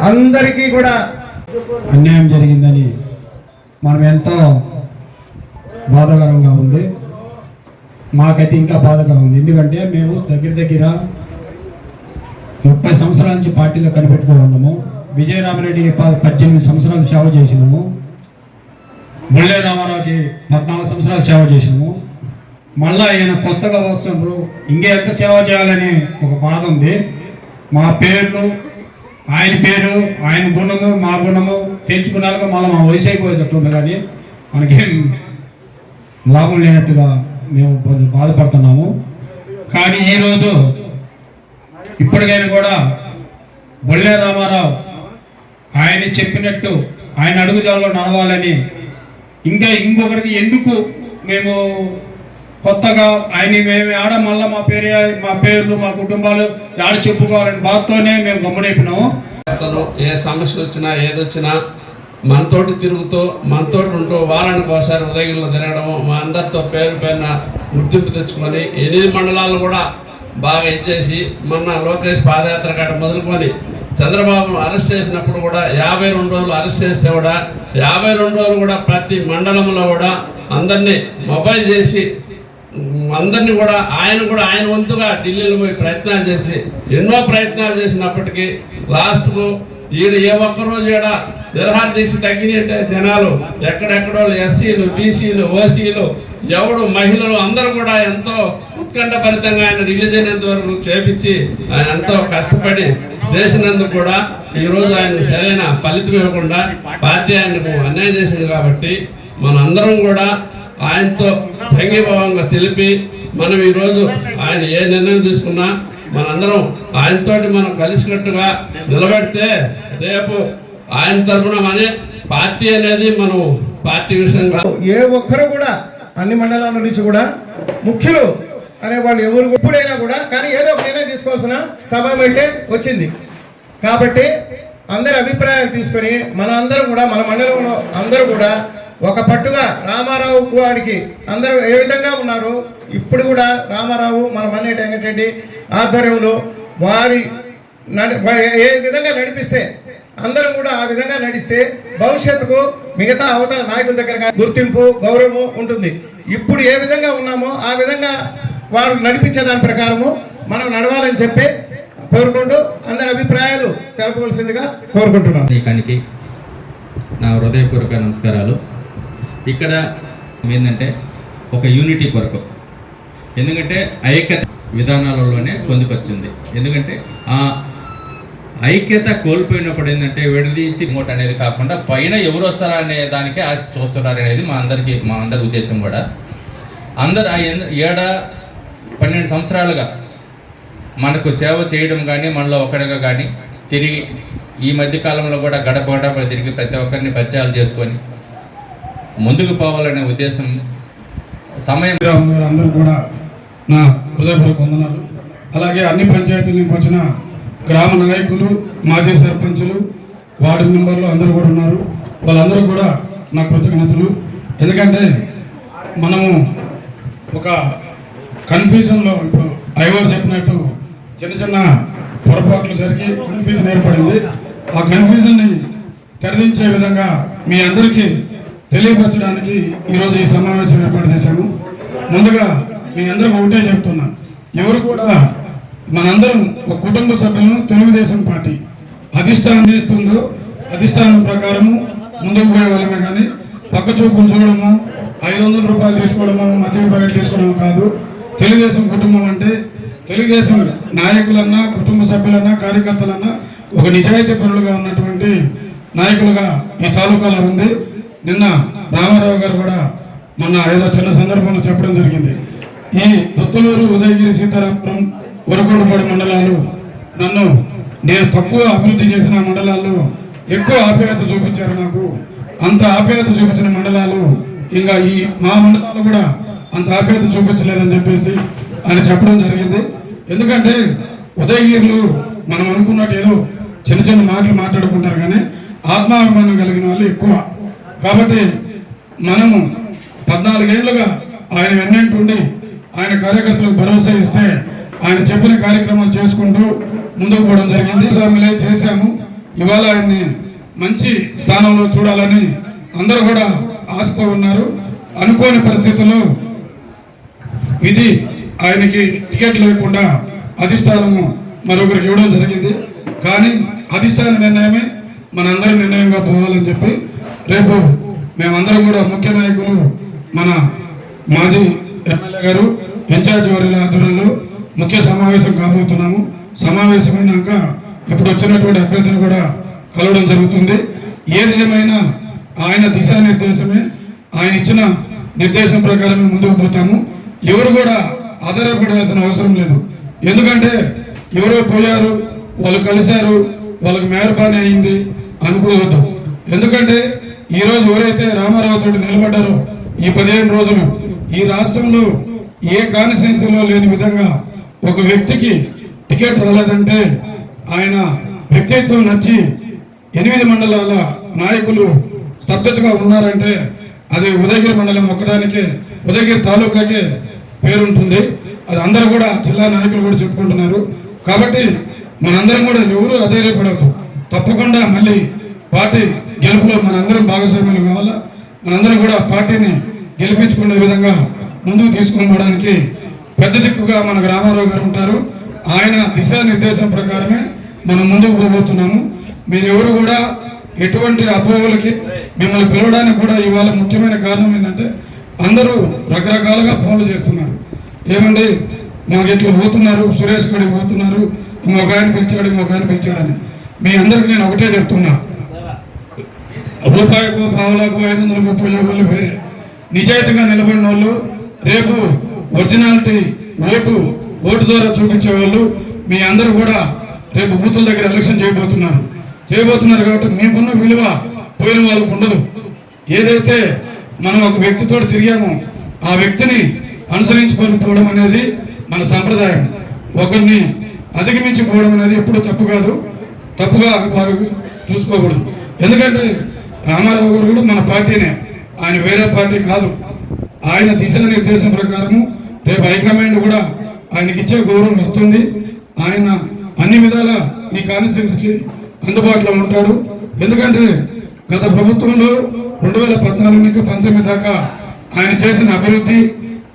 అందరికీ కూడా అన్యాయం జరిగిందని మనం ఎంతో బాధాకరంగా ఉంది. మాకైతే ఇంకా బాధగా ఉంది. ఎందుకంటే మేము దగ్గర దగ్గర ముప్పై సంవత్సరాల నుంచి పార్టీలో కనిపెట్టుకుని ఉన్నాము. విజయరామరెడ్డికి ప- పద్దెనిమిది సంవత్సరాలు సేవ చేసినాము. బుల్లే రామారావుకి పద్నాలుగు సంవత్సరాలు సేవ చేసినాము. మళ్ళీ ఆయన కొత్తగా వచ్చినప్పుడు ఇంకా ఎంత సేవ చేయాలని ఒక బాధ ఉంది. మా పేర్లు ఆయన పేరు ఆయన గుణము మా గుణము తెచ్చుకున్నాక మళ్ళీ మా వయసు అయిపోయేటట్టు ఉంది కానీ మనకేం లాభం లేనట్టుగా మేము కొంచెం బాధపడుతున్నాము. కానీ ఈరోజు ఇప్పటికైనా కూడా బొల్లే రామారావు ఆయన చెప్పినట్టు ఆయన అడుగుజాలలో నడవాలని ఇంకా ఇంకొకరికి ఎందుకు మేము కొత్తగా ఆయన మేము ఆడ మళ్ళీ మా పేరు మా పేర్లు మా కుటుంబాలు ఆడ చెప్పుకోవాలని బాధతోనే మేము గమ్మునైపోయినాము. ఏ సమస్య వచ్చినా ఏదొచ్చినా మనతోటి తిరుగుతూ మనతోటి ఉంటూ వారానికి ఒకసారి ఉదయంలో తిరగడము మా అందరితో పేరు పేరున గుర్తింపు తెచ్చుకొని ఎనిమిది మండలాలు కూడా బాగా ఇచ్చేసి మొన్న లోకేష్ పాదయాత్ర కాడ మొదలుకొని చంద్రబాబును అరెస్ట్ చేసినప్పుడు కూడా యాభై రెండు రోజులు అరెస్ట్ చేస్తే కూడా యాభై రెండు రోజులు కూడా ప్రతి మండలంలో కూడా అందరినీ మొబైల్ చేసి అందరినీ కూడా ఆయన కూడా ఆయన వంతుగా ఢిల్లీలో పోయి ప్రయత్నాలు చేసి ఎన్నో ప్రయత్నాలు చేసినప్పటికీ లాస్ట్కు ఈడ ఏ ఒక్కరోజు ఈడ నిరహార దీక్ష తగ్గినట్టే జనాలు ఎక్కడెక్కడో ఎస్సీలు బీసీలు ఓసీలు ఎవడు మహిళలు అందరూ కూడా ఎంతో ఉత్కంఠభరితంగా ఆయన రిలీజ్ అయినంత వరకు చేపించి ఆయన ఎంతో కష్టపడి చేసినందుకు కూడా ఈరోజు ఆయన సరైన ఫలితం ఇవ్వకుండా పార్టీ ఆయనకు అన్యాయం చేసింది కాబట్టి మనందరం కూడా ఆయనతో సంఘీభావంగా తెలిపి మనం ఈరోజు ఆయన ఏ నిర్ణయం తీసుకున్నా మనందరం ఆయనతోటి మనం కలిసినట్టుగా నిలబెడితే రేపు ఆయన తరఫున మనే పార్టీ అనేది మనం పార్టీ విషయంగా ఏ ఒక్కరు కూడా అన్ని మండలాల నుంచి కూడా ముఖ్యులు అనే వాళ్ళు ఎవరు ఎప్పుడైనా కూడా కానీ ఏదో ఒక నిర్ణయం తీసుకోవాల్సిన సమయం అయితే వచ్చింది. కాబట్టి అందరి అభిప్రాయాలు తీసుకొని మన అందరం కూడా మన మండలంలో అందరూ కూడా ఒక పట్టుగా రామారావు వాడికి అందరూ ఏ విధంగా ఉన్నారు? ఇప్పుడు కూడా రామారావు మన మన్నేటి వెంకటరెడ్డి ఆధ్వర్యంలో వారి నడి ఏ విధంగా నడిపిస్తే అందరం కూడా ఆ విధంగా నడిస్తే భవిష్యత్తుకు మిగతా అవతల నాయకుల దగ్గర గుర్తింపు గౌరవము ఉంటుంది. ఇప్పుడు ఏ విధంగా ఉన్నామో ఆ విధంగా వారు నడిపించే దాని ప్రకారము మనం నడవాలని చెప్పి కోరుకుంటూ అందరి అభిప్రాయాలు తెలపవలసిందిగా కోరుకుంటున్నాను. నా హృదయపూర్వక నమస్కారాలు. ఇక్కడ ఏంటంటే ఒక యూనిటీ కొరకు. ఎందుకంటే ఐక్యత విధానాలలోనే పొందుపరిచింది ఎందుకంటే ఆ ఐక్యత కోల్పోయినప్పుడు ఏంటంటే విడదీసి మూట అనేది కాకుండా పైన ఎవరు వస్తారా అనే దానికే ఆశ చూస్తున్నారు అనేది మా అందరికీ మా అందరి ఉద్దేశం కూడా. అందరు ఆ ఏడ పన్నెండు సంవత్సరాలుగా మనకు సేవ చేయడం కానీ మనలో ఒకడిగా కానీ తిరిగి ఈ మధ్య కాలంలో కూడా గడప గడప తిరిగి ప్రతి ఒక్కరిని పరిచయాలు చేసుకొని ముందుకు పోవాలనే ఉద్దేశం సమయం. రాము గారు అందరూ కూడా నా హృదయపూర్వక వందనాలు. అలాగే అన్ని పంచాయతీల నుంచి వచ్చిన గ్రామ నాయకులు మాజీ సర్పంచులు వార్డు మెంబర్లు అందరూ కూడా ఉన్నారు. వాళ్ళందరూ కూడా నా కృతజ్ఞతలు. ఎందుకంటే మనము ఒక కన్ఫ్యూజన్లో ఇప్పుడు ఐవర్ చెప్పినట్టు చిన్న చిన్న పొరపాట్లు జరిగి కన్ఫ్యూజన్ ఏర్పడింది. ఆ కన్ఫ్యూజన్ని తెరదించే విధంగా మీ అందరికీ తెలియపరచడానికి ఈరోజు ఈ సమావేశం ఏర్పాటు చేశాము ముందుగా మీ అందరూ ఒకటే చెప్తున్నా. ఎవరు కూడా మనందరం ఒక కుటుంబ సభ్యులను తెలుగుదేశం పార్టీ అధిష్టానం చేస్తుందో అధిష్టానం ప్రకారము ముందుకు పోయే వాళ్ళమే కానీ పక్క చూపులు చూడడము ఐదు వందల రూపాయలు తీసుకోవడము మధ్య ప్యాకెట్ తీసుకోవడము కాదు. తెలుగుదేశం కుటుంబం అంటే తెలుగుదేశం నాయకులన్నా కుటుంబ సభ్యులన్నా కార్యకర్తలన్నా ఒక నిజాయితీ పరులుగా ఉన్నటువంటి నాయకులుగా ఈ తాలూకాలో ఉంది. నిన్న రామారావు గారు కూడా మొన్న ఏదో చిన్న సందర్భంలో చెప్పడం జరిగింది. ఈ పుత్తలూరు ఉదయగిరి సీతారాపురం ఉరకొండపాడు మండలాలు నన్ను నేను తక్కువ అభివృద్ధి చేసిన మండలాల్లో ఎక్కువ ఆప్యాయత చూపించారు నాకు. అంత ఆప్యాయత చూపించిన మండలాలు ఇంకా ఈ మా మండలాలు కూడా అంత ఆప్యాయత చూపించలేదని చెప్పేసి ఆయన చెప్పడం జరిగింది. ఎందుకంటే ఉదయగిరిలో మనం అనుకున్నట్టు ఏదో చిన్న చిన్న మాటలు మాట్లాడుకుంటారు కానీ ఆత్మాభిమానం కలిగిన వాళ్ళు ఎక్కువ. కాబట్టి మనము పద్నాలుగేళ్ళుగా ఆయన వెన్నంటుండి ఆయన కార్యకర్తలకు భరోసా ఇస్తే ఆయన చెప్పిన కార్యక్రమాలు చేసుకుంటూ ముందుకు పోవడం జరిగింది. స్వామిలే చేశాము. ఇవాళ ఆయన్ని మంచి స్థానంలో చూడాలని అందరూ కూడా ఆశతో ఉన్నారు. అనుకోని పరిస్థితుల్లో ఇది ఆయనకి టికెట్ లేకుండా అధిష్టానము మరొకరికి ఇవ్వడం జరిగింది. కానీ అధిష్టాన నిర్ణయమే మనందరి నిర్ణయంగా పోవాలని చెప్పి రేపు మేమందరం కూడా ముఖ్య నాయకులు మన మాజీ ఎమ్మెల్యే గారు ఇన్ఛార్జ్ వారి ఆధ్వర్యంలో ముఖ్య సమావేశం కాబోతున్నాము. సమావేశమైనాక ఇప్పుడు వచ్చినటువంటి అభ్యర్థిని కూడా కలవడం జరుగుతుంది. ఏది ఏమైనా ఆయన దిశానిర్దేశమే ఆయన ఇచ్చిన నిర్దేశం ప్రకారమే ముందుకు పోతాము. ఎవరు కూడా ఆధారపడాల్సిన అవసరం లేదు. ఎందుకంటే ఎవరో పోయారు వాళ్ళు కలిశారు వాళ్ళకి మేరపాని అయింది అనుకోవద్దు. ఎందుకంటే ఈ రోజు ఎవరైతే రామారావు తోటి నిలబడ్డారో ఈ పదిహేను రోజులు ఈ రాష్ట్రంలో ఏ కాన్స్టిట్యున్సీలో లేని విధంగా ఒక వ్యక్తికి టికెట్ రాలేదంటే ఆయన వ్యక్తిత్వం నచ్చి ఎనిమిది మండలాల నాయకులు స్తబ్దతగా ఉన్నారంటే అది ఉదయగిరి మండలం ఒక్కడానికే ఉదయగిరి తాలూకాకే పేరుంటుంది. అది అందరూ కూడా జిల్లా నాయకులు కూడా చెప్పుకుంటున్నారు. కాబట్టి మనందరం కూడా ఎవరు అధైర్యపడవద్దు. తప్పకుండా మళ్ళీ పార్టీ గెలుపులో మనందరం భాగస్వామ్యులు కావాలా? మనందరం కూడా పార్టీని గెలిపించుకునే విధంగా ముందుకు తీసుకొని పోవడానికి పెద్ద దిక్కుగా మన రామారావు గారు ఉంటారు. ఆయన దిశానిర్దేశం ప్రకారమే మనం ముందుకు పోబోతున్నాము. మీరెవరు ఎవరు కూడా ఎటువంటి అపోహలకి మిమ్మల్ని పిలవడానికి కూడా ఇవాళ ముఖ్యమైన కారణం ఏంటంటే అందరూ రకరకాలుగా ఫోన్లు చేస్తున్నారు. ఏమండి మాకు ఇట్లా పోతున్నారు సురేష్ గడికి పోతున్నారు ఇంకొక ఆయన పిలిచాడు ఇంకొక ఆయన పిలిచాడని. మీ అందరికి నేను ఒకటే చెప్తున్నా. అభూతాయకు భావలకు ఐదు వందల ముప్పై వాళ్ళు వేరే నిజాయితీగా నిలబడిన వాళ్ళు రేపు ఒరిజినాలిటీ ఓటు ఓటు ద్వారా చూపించే వాళ్ళు మీ అందరూ కూడా రేపు బూతుల దగ్గర ఎలక్షన్ చేయబోతున్నారు. చేయబోతున్నారు కాబట్టి మీకున్న విలువ పోయిన వాళ్ళకు ఉండదు. ఏదైతే మనం ఒక వ్యక్తితో తిరిగామో ఆ వ్యక్తిని అనుసరించుకొని పోవడం అనేది మన సంప్రదాయం. ఒకరిని అధిగమించి పోవడం అనేది ఎప్పుడు తప్పు కాదు. తప్పుగా చూసుకోకూడదు. ఎందుకంటే రామారావు గారు కూడా మన పార్టీనే. ఆయన వేరే పార్టీ కాదు. ఆయన దిశానిర్దేశం ప్రకారము రేపు హైకమాండ్ కూడా ఆయనకి ఇచ్చే గౌరవం ఇస్తుంది. ఆయన అన్ని విధాల ఈ కాన్స్టిట్యున్సీకి అందుబాటులో ఉంటాడు. ఎందుకంటే గత ప్రభుత్వంలో రెండు వేల పద్నాలుగు నుంచి పంతొమ్మిది దాకా ఆయన చేసిన అభివృద్ధి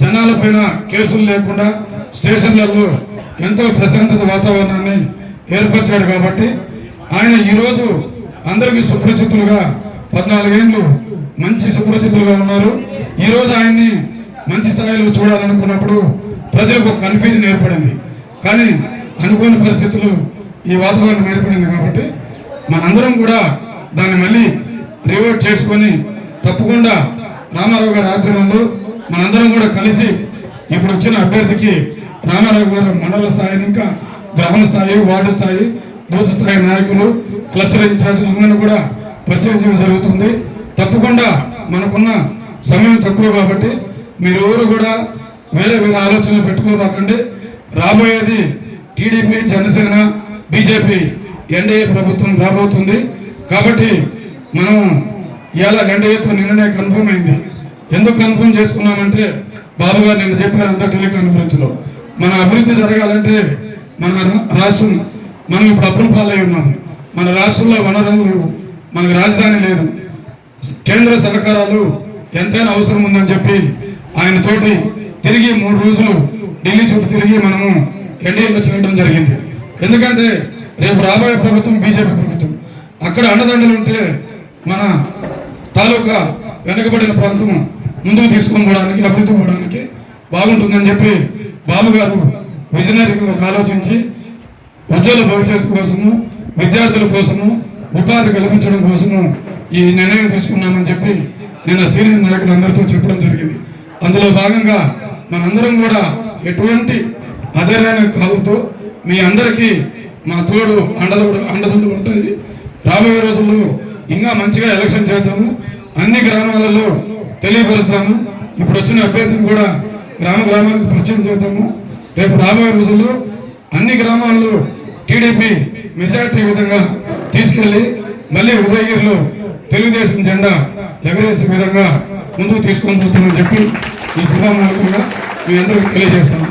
జనాలపైన కేసులు లేకుండా స్టేషన్లలో ఎంతో ప్రశాంతత వాతావరణాన్ని ఏర్పరిచాడు కాబట్టి ఆయన ఈరోజు అందరికీ సుపరిచితులుగా పద్నాలుగేళ్ళు మంచి సుపరిచితులుగా ఉన్నారు. ఈరోజు ఆయన్ని మంచి స్థాయిలో చూడాలనుకున్నప్పుడు ప్రజలకు కన్ఫ్యూజన్ ఏర్పడింది. కానీ అనుకోని పరిస్థితులు ఈ వాతావరణం ఏర్పడింది కాబట్టి మనందరం కూడా దాన్ని మళ్ళీ రివర్ట్ చేసుకొని తప్పకుండా రామారావు గారి ఆధ్వర్యంలో మనందరం కూడా కలిసి ఇప్పుడు వచ్చిన అభ్యర్థికి రామారావు గారు మండల స్థాయి ఇంకా గ్రామ స్థాయి వార్డు స్థాయి బూత్ స్థాయి నాయకులు క్లస్టర్ ఇన్ఛార్జ్ అందరినీ కూడా పరిచయం చేయడం జరుగుతుంది. తప్పకుండా మనకున్న సమయం తక్కువ కాబట్టి మీరు ఎవరు కూడా వేరే వేరే ఆలోచనలు పెట్టుకోరాకండి. రాబోయేది టీడీపీ జనసేన బీజేపీ ఎన్డీఏ ప్రభుత్వం రాబోతుంది. కాబట్టి మనం ఇలా ఎన్డీఏతో నిన్ననే కన్ఫర్మ్ అయింది. ఎందుకు కన్ఫర్మ్ చేసుకున్నామంటే బాబు గారు నిన్న చెప్పారు అంతా టెలికాన్ఫరెన్స్లో. మన అభివృద్ధి జరగాలంటే మన రా- రాష్ట్రం మనం ఇప్పుడు అప్పుల పాలై ఉన్నాము. మన రాష్ట్రంలో వనరులు లేవు. మనకు రాజధాని లేదు. కేంద్ర సహకారాలు ఎంతైనా అవసరం ఉందని చెప్పి ఆయన తోటి తిరిగి మూడు రోజులు ఢిల్లీ చుట్టూ తిరిగి మనము ఎన్డీఏలో చేయడం జరిగింది. ఎందుకంటే రేపు రాబోయే ప్రభుత్వం బీజేపీ ప్రభుత్వం. అక్కడ అండదండలు ఉంటే మన తాలూకా వెనుకబడిన ప్రాంతం ముందుకు తీసుకొని పోవడానికి అభివృద్ధి పోవడానికి బాగుంటుందని చెప్పి బాబు గారు విజనరీగా ఒక ఆలోచించి ఉజ్వల భవిష్యత్తు కోసము విద్యార్థుల కోసము ఉపాధి కల్పించడం కోసము ఈ నిర్ణయం తీసుకున్నామని చెప్పి నిన్న సీనియర్ నాయకులు అందరితో చెప్పడం జరిగింది. అందులో భాగంగా మనందరం కూడా ఎటువంటి అధైర్యాన్ని కావద్దు. మీ అందరికీ మా తోడు అండదోడు అండదండు ఉంటుంది రాబోయే రోజుల్లో ఇంకా మంచిగా ఎలక్షన్ చేద్దాము. అన్ని గ్రామాలలో తెలియపరుస్తాము. ఇప్పుడు వచ్చిన అభ్యర్థిని కూడా గ్రామ గ్రామానికి పరిచయం చేద్దాము. రేపు రాబోయే రోజుల్లో అన్ని గ్రామాల్లో టీడీపీ మెజార్టీ విధంగా తీసుకెళ్ళి మళ్ళీ ఉదయగిరిలో తెలుగుదేశం జెండా ఎగరేసే విధంగా ముందుకు తీసుకొని పోతామని చెప్పి ఈ సభాముఖంగా మీ అందరికీ తెలియజేస్తాను